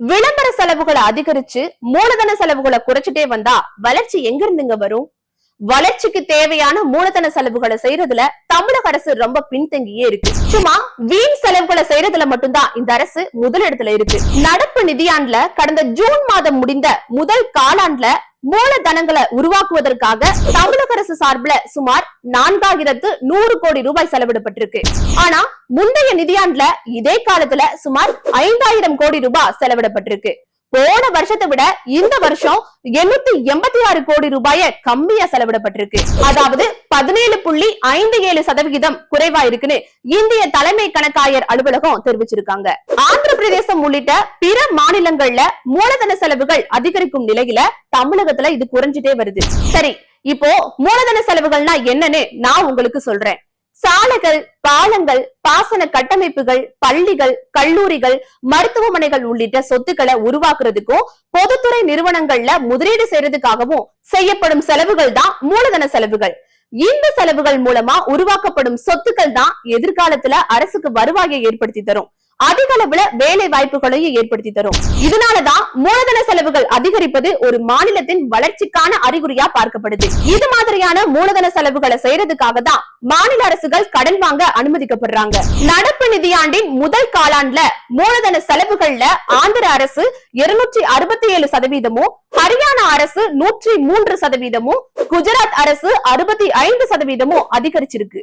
விளம்பர செலவுகளை அதிகரிச்சு மூலதன செலவுகளை குறைச்சிட்டே வந்தா வளர்ச்சி எங்க இருந்துங்க வரும்? வளர்ச்சிக்கு தேவையான மூலதன செலவுகளை செய்யறதுல தமிழக அரசு ரொம்ப பின்தங்கியே இருக்கு. சும்மா வீண் செலவுகளை செய்யறதுல மட்டும்தான் இந்த அரசு முதலிடத்துல இருக்கு. நடப்பு நிதியாண்டுல கடந்த ஜூன் மாதம் முடிந்த முதல் காலாண்டுல மூலதனங்களை உருவாக்குவதற்காக தமிழக அரசு சார்பில் சுமார் நான்காயிரத்து நூறு கோடி ரூபாய் செலவிடப்பட்டிருக்கு. ஆனா முந்தைய நிதியாண்டுல இதே காலத்துல சுமார் ஐந்தாயிரம் கோடி ரூபாய் செலவிடப்பட்டிருக்கு. போன வருஷத்தை விட இந்த வருஷம் எண்ணூத்தி எண்பத்தி ஆறு கோடி ரூபாய கம்மியா செலவிடப்பட்டிருக்கு. அதாவது பதினேழு புள்ளி ஐந்து ஏழு சதவிகிதம் குறைவா இருக்குன்னு இந்திய தலைமை கணக்காயர் அலுவலகம் தெரிவிச்சிருக்காங்க. ஆந்திர பிரதேசம் உள்ளிட்ட பிற மாநிலங்கள்ல மூலதன செலவுகள் அதிகரிக்கும் நிலையில தமிழகத்துல இது குறைஞ்சிட்டே வருது. சரி இப்போ மூலதன செலவுகள்னா என்னன்னு நான் உங்களுக்கு சொல்றேன். சாலைகள் பாலங்கள் பாசன கட்டமைப்புகள் பள்ளிகள் கல்லூரிகள் மருத்துவமனைகள் உள்ளிட்ட சொத்துக்களை உருவாக்குறதுக்கும் பொதுத்துறை நிறுவனங்கள்ல முதலீடு செய்யறதுக்காகவும் செய்யப்படும் செலவுகள் தான் மூலதன செலவுகள். இந்த செலவுகள் மூலமா உருவாக்கப்படும் சொத்துக்கள் தான் எதிர்காலத்துல அரசுக்கு வருவாயை ஏற்படுத்தி தரும். அதிக அளவுல வேலை வாய்ப்புகளையும் ஏற்படுத்தி தரும். இதனாலதான் மூலதன செலவுகள் அதிகரிப்பது ஒரு மாநிலத்தின் வளர்ச்சிக்கான அறிகுறியா பார்க்கப்படுது. இது மாதிரியான மூலதன செலவுகளை செய்யறதுக்காக தான் மாநில அரசுகள் கடன் வாங்க அனுமதிக்கப்படுறாங்க. நடப்பு நிதியாண்டின் முதல் காலாண்டுல மூலதன செலவுகள்ல ஆந்திர அரசு இருநூற்றி அறுபத்தி ஏழு சதவீதமும் ஹரியானா அரசு நூற்றி மூன்று சதவீதமும் குஜராத் அரசு அறுபத்தி ஐந்து சதவீதமும் அதிகரிச்சிருக்கு.